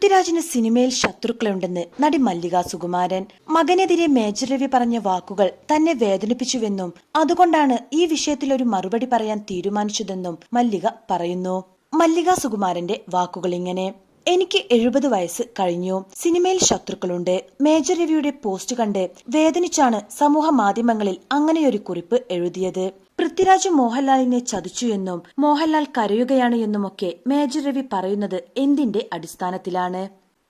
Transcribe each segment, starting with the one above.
പൃഥ്വിരാജിന് സിനിമയിൽ ശത്രുക്കളുണ്ടെന്ന് നടി മല്ലിക സുകുമാരൻ. മകനെതിരെ മേജർ രവി പറഞ്ഞ വാക്കുകൾ തന്നെ വേദനിപ്പിച്ചുവെന്നും അതുകൊണ്ടാണ് ഈ വിഷയത്തിൽ ഒരു മറുപടി പറയാൻ തീരുമാനിച്ചതെന്നും മല്ലിക പറയുന്നു. മല്ലിക സുകുമാരന്റെ വാക്കുകൾ ഇങ്ങനെ എനിക്ക് എഴുപത് വയസ്സ് കഴിഞ്ഞു. സിനിമയിൽ ശത്രുക്കളുണ്ട്. മേജർ രവിയുടെ പോസ്റ്റ് കണ്ട് വേദനിച്ചാണ് സമൂഹ മാധ്യമങ്ങളിൽ അങ്ങനെയൊരു കുറിപ്പ് എഴുതിയത്. പൃഥ്വിരാജ് മോഹൻലാലിനെ ചതിച്ചു എന്നും മോഹൻലാൽ കരയുകയാണ് എന്നുമൊക്കെ മേജർ രവി പറയുന്നത് എന്തിന്റെ അടിസ്ഥാനത്തിലാണ്?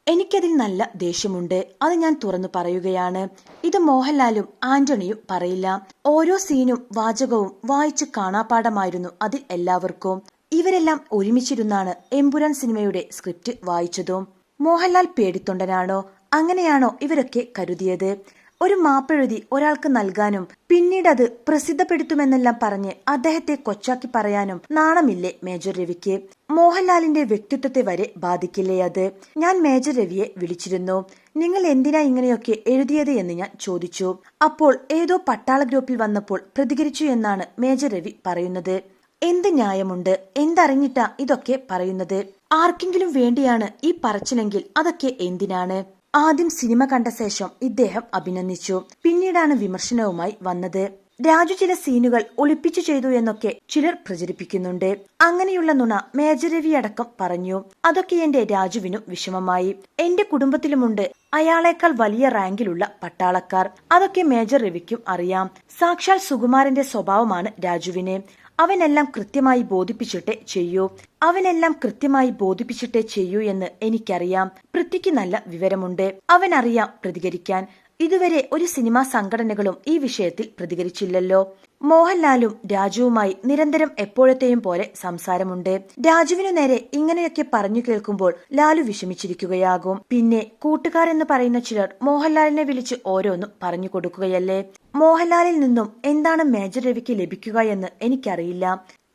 എനിക്കതിൽ നല്ല ദേഷ്യമുണ്ട്. അത് ഞാൻ തുറന്നു പറയുകയാണ്. ഇത് മോഹൻലാലും ആന്റണിയും പറയില്ല. ഓരോ സീനും വാചകവും വായിച്ച് കാണാപ്പാടമായിരുന്നു അതിൽ എല്ലാവർക്കും. ഇവരെല്ലാം ഒരുമിച്ചിരുന്നാണ് എമ്പുരാൻ സിനിമയുടെ സ്ക്രിപ്റ്റ് വായിച്ചതും. മോഹൻലാൽ പേടിത്തൊണ്ടനാണോ? അങ്ങനെയാണോ ഇവരൊക്കെ കരുതിയത്? ഒരു മാപ്പെഴുതി ഒരാൾക്ക് നൽകാനും പിന്നീട് അത് പ്രസിദ്ധപ്പെടുത്തുമെന്നെല്ലാം പറഞ്ഞ് അദ്ദേഹത്തെ കൊച്ചാക്കി പറയാനും നാണമില്ലേ മേജർ രവിക്ക്? മോഹൻലാലിന്റെ വ്യക്തിത്വത്തെ വരെ ബാധിക്കില്ലേ അത്? ഞാൻ മേജർ രവിയെ വിളിച്ചിരുന്നു. നിങ്ങൾ എന്തിനാ ഇങ്ങനെയൊക്കെ എഴുതിയത് എന്ന് ഞാൻ ചോദിച്ചു. അപ്പോൾ ഏതോ പട്ടാള ഗ്രൂപ്പിൽ വന്നപ്പോൾ പ്രതികരിച്ചു എന്നാണ് മേജർ രവി പറയുന്നത്. എന്ത് ന്യായമുണ്ട്? എന്തറിഞ്ഞിട്ടാ ഇതൊക്കെ പറയുന്നത്? ആർക്കെങ്കിലും വേണ്ടിയാണ് ഈ പറച്ചിലെങ്കിൽ അതൊക്കെ എന്തിനാണ്? ആദ്യം സിനിമ കണ്ട ശേഷം ഇദ്ദേഹം അഭിനന്ദിച്ചു. പിന്നീടാണ് വിമർശനവുമായി വന്നത്. രാജു ചില സീനുകൾ ഒളിപ്പിച്ചു ചെയ്തു എന്നൊക്കെ ചിലർ പ്രചരിപ്പിക്കുന്നുണ്ട്. അങ്ങനെയുള്ള നുണ മേജർ രവി അടക്കം പറഞ്ഞു. അതൊക്കെ എന്റെ രാജുവിനും വിഷമമായി. എന്റെ കുടുംബത്തിലുമുണ്ട്. അയാളേക്കാൾ വലിയ റാങ്കിലുള്ള പട്ടാളക്കാർ. അതൊക്കെ മേജർ രവിക്കും അറിയാം. സാക്ഷാൽ സുകുമാരന്റെ സ്വഭാവമാണ് രാജുവിന്. അവനെല്ലാം കൃത്യമായി ബോധിപ്പിച്ചിട്ടേ ചെയ്യൂ. അവനെല്ലാം കൃത്യമായി ബോധിപ്പിച്ചിട്ടേ ചെയ്യൂ എന്ന് എനിക്കറിയാം. പൃഥ്വിക്ക് നല്ല വിവരമുണ്ട്. അവനറിയാം പ്രതികരിക്കാൻ. ഇതുവരെ ഒരു സിനിമാ സംഘടനകളും ഈ വിഷയത്തിൽ പ്രതികരിച്ചില്ലല്ലോ. മോഹൻലാലും രാജുവുമായി നിരന്തരം എപ്പോഴത്തെയും പോലെ സംസാരമുണ്ട്. രാജുവിനു നേരെ ഇങ്ങനെയൊക്കെ പറഞ്ഞു കേൾക്കുമ്പോൾ ലാലു വിഷമിച്ചിരിക്കുകയാകും. പിന്നെ കൂട്ടുകാരെന്ന് പറയുന്ന ചിലർ മോഹൻലാലിനെ വിളിച്ച് ഓരോന്നും പറഞ്ഞു കൊടുക്കുകയല്ലേ? മോഹൻലാലിൽ നിന്നും എന്താണ് മേജർ രവിക്ക് ലഭിക്കുക എന്ന് എനിക്കറിയില്ല.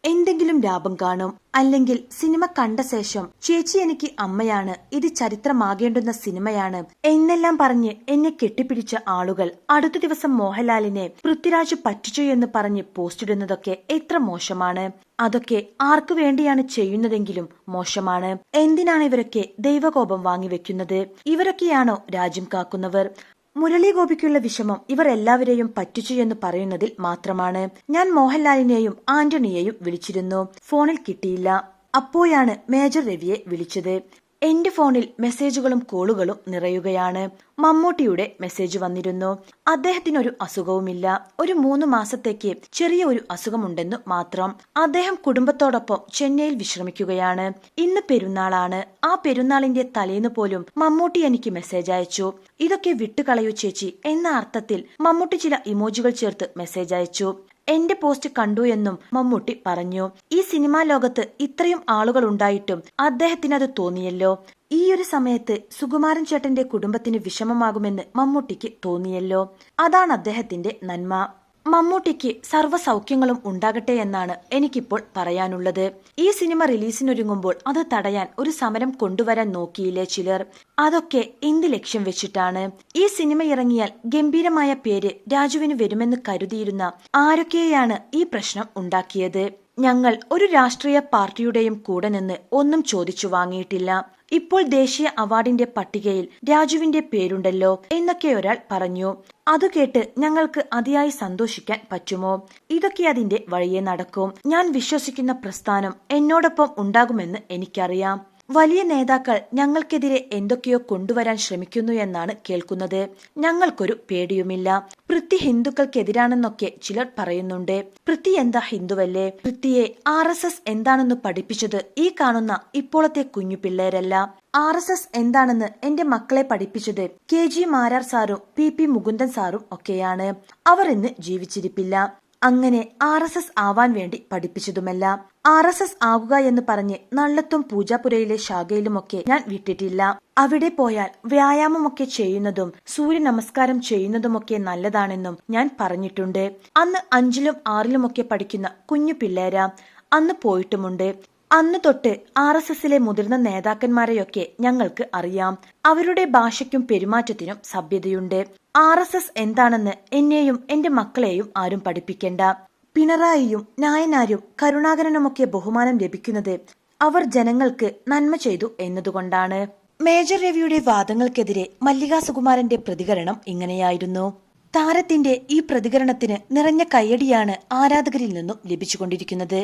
എന്തെങ്കിലും ലാഭം കാണും അല്ലെങ്കിൽ സിനിമ കണ്ട ശേഷം ചേച്ചി എനിക്ക് അമ്മയാണ് ഇത് ചരിത്രമാകേണ്ടുന്ന സിനിമയാണ് എന്നെല്ലാം പറഞ്ഞ് എന്നെ കെട്ടിപ്പിടിച്ച ആളുകൾ. അടുത്ത ദിവസം മോഹൻലാലിനെ പൃഥ്വിരാജ് പറ്റിച്ചു എന്ന് പറഞ്ഞ് പോസ്റ്റ് ഇടുന്നതൊക്കെ എത്ര മോശമാണ്. അതൊക്കെ ആർക്കു വേണ്ടിയാണ് ചെയ്യുന്നതെങ്കിലും മോശമാണ്. എന്തിനാണ് ഇവരൊക്കെ ദൈവകോപം വാങ്ങിവെക്കുന്നത്? ഇവരൊക്കെയാണോ രാജ്യം കാക്കുന്നവർ? മുരളി ഗോപിക്കുള്ള വിഷമം ഇവർ എല്ലാവരെയും പറ്റിച്ചു എന്ന് പറയുന്നതിൽ മാത്രമാണ്. ഞാൻ മോഹൻലാലിനെയും ആന്റണിയെയും വിളിച്ചിരുന്നു. ഫോണിൽ കിട്ടിയില്ല. അപ്പോഴാണ് മേജർ രവിയെ വിളിച്ചത്. എന്റെ ഫോണിൽ മെസ്സേജുകളും കോളുകളും നിറയുകയാണ്. മമ്മൂട്ടിയുടെ മെസ്സേജ് വന്നിരുന്നു. അദ്ദേഹത്തിനൊരു അസുഖവുമില്ല. ഒരു മൂന്ന് മാസത്തേക്ക് ചെറിയ ഒരു അസുഖമുണ്ടെന്നു മാത്രം. അദ്ദേഹം കുടുംബത്തോടൊപ്പം ചെന്നൈയിൽ വിശ്രമിക്കുകയാണ്. ഇന്ന് പെരുന്നാളാണ്. ആ പെരുന്നാളിന്റെ തലേന്ന് പോലും മമ്മൂട്ടി എനിക്ക് മെസ്സേജ് അയച്ചു. ഇതൊക്കെ വിട്ടുകളയൂ ചേച്ചി എന്ന അർത്ഥത്തിൽ മമ്മൂട്ടി ചില ഇമോജികൾ ചേർത്ത് മെസ്സേജ് അയച്ചു. എന്റെ പോസ്റ്റ് കണ്ടു എന്നും മമ്മൂട്ടി പറഞ്ഞു. ഈ സിനിമാ ലോകത്ത് ഇത്രയും ആളുകൾ ഉണ്ടായിട്ടും അദ്ദേഹത്തിന് അത് തോന്നിയല്ലോ. ഈ ഒരു സമയത്ത് സുകുമാരൻ ചേട്ടന്റെ കുടുംബത്തിന് വിഷമമാകുമെന്ന് മമ്മൂട്ടിക്ക് തോന്നിയല്ലോ. അതാണ് അദ്ദേഹത്തിന്റെ നന്മ. മമ്മൂട്ടിക്ക് സർവ സൗഖ്യങ്ങളും ഉണ്ടാകട്ടെ എന്നാണ് എനിക്കിപ്പോൾ പറയാനുള്ളത്. ഈ സിനിമ റിലീസിനൊരുങ്ങുമ്പോൾ അത് തടയാൻ ഒരു സമരം കൊണ്ടുവരാൻ നോക്കിയില്ലേ ചിലർ? അതൊക്കെ എന്ത് ലക്ഷ്യം വെച്ചിട്ടാണ്? ഈ സിനിമ ഇറങ്ങിയാൽ ഗംഭീരമായ പേര് രാജുവിന് വരുമെന്ന് കരുതിയിരുന്ന ആരൊക്കെയാണ് ഈ പ്രശ്നം ഉണ്ടാക്കിയത്? ഞങ്ങൾ ഒരു രാഷ്ട്രീയ പാർട്ടിയുടെയും കൂടെ നിന്ന് ഒന്നും ചോദിച്ചു വാങ്ങിയിട്ടില്ല. ഇപ്പോൾ ദേശീയ അവാർഡിന്റെ പട്ടികയിൽ രാജുവിന്റെ പേരുണ്ടല്ലോ എന്നൊക്കെ ഒരാൾ പറഞ്ഞു. അത് കേട്ട് ഞങ്ങൾക്ക് അതിയായി സന്തോഷിക്കാൻ പറ്റുമോ? ഇതൊക്കെ അതിന്റെ വഴിയെ നടക്കും. ഞാൻ വിശ്വസിക്കുന്ന പ്രസ്ഥാനം എന്നോടൊപ്പം ഉണ്ടാകുമെന്ന് എനിക്കറിയാം. വലിയ നേതാക്കൾ ഞങ്ങൾക്കെതിരെ എന്തൊക്കെയോ കൊണ്ടുവരാൻ ശ്രമിക്കുന്നു എന്നാണ് കേൾക്കുന്നത്. ഞങ്ങൾക്കൊരു പേടിയുമില്ല. പൃഥ്വി ഹിന്ദുക്കൾക്കെതിരാണെന്നൊക്കെ ചിലർ പറയുന്നുണ്ട്. പൃഥ്വി എന്താ ഹിന്ദുവല്ലേ? പൃഥ്വിയെ ആർ എസ് എസ് എന്താണെന്ന് പഠിപ്പിച്ചത് ഈ കാണുന്ന ഇപ്പോഴത്തെ കുഞ്ഞു പിള്ളേരല്ല. ആർ എസ് എസ് എന്താണെന്ന് എന്റെ മക്കളെ പഠിപ്പിച്ചത് കെ ജി മാരാർ സാറും പി പി മുകുന്ദൻ സാറും ഒക്കെയാണ്. അവർ ഇന്ന് ജീവിച്ചിരിപ്പില്ല. അങ്ങനെ ആർ എസ് എസ് ആവാൻ വേണ്ടി പഠിപ്പിച്ചതുമല്ല. ആർ എസ് എസ് ആകുക എന്ന് പറഞ്ഞ് നള്ളത്തും പൂജാപുരയിലെ ശാഖയിലുമൊക്കെ ഞാൻ വിട്ടിട്ടില്ല. അവിടെ പോയാൽ വ്യായാമമൊക്കെ ചെയ്യുന്നതും സൂര്യ നമസ്കാരം ചെയ്യുന്നതുമൊക്കെ നല്ലതാണെന്നും ഞാൻ പറഞ്ഞിട്ടുണ്ട്. അന്ന് അഞ്ചിലും ആറിലുമൊക്കെ പഠിക്കുന്ന കുഞ്ഞു പിള്ളേര. അന്ന് പോയിട്ടുമുണ്ട്. അന്ന് തൊട്ട് ആർ എസ് എസിലെ മുതിർന്ന നേതാക്കന്മാരെയൊക്കെ ഞങ്ങൾക്ക് അറിയാം. അവരുടെ ഭാഷയ്ക്കും പെരുമാറ്റത്തിനും സഭ്യതയുണ്ട്. ആർ എസ് എസ് എന്താണെന്ന് എന്നെയും എന്റെ മക്കളെയും ആരും പഠിപ്പിക്കേണ്ട. പിണറായിയും നായനാരും കരുണാകരനുമൊക്കെ ബഹുമാനം ലഭിക്കുന്നത് അവർ ജനങ്ങൾക്ക് നന്മ ചെയ്തു എന്നതുകൊണ്ടാണ്. മേജർ രവിയുടെ വാദങ്ങൾക്കെതിരെ മല്ലിക സുകുമാരന്റെ പ്രതികരണം ഇങ്ങനെയായിരുന്നു. താരത്തിന്റെ ഈ പ്രതികരണത്തിന് നിറഞ്ഞ കയ്യടിയാണ് ആരാധകരിൽ നിന്നും ലഭിച്ചുകൊണ്ടിരിക്കുന്നത്.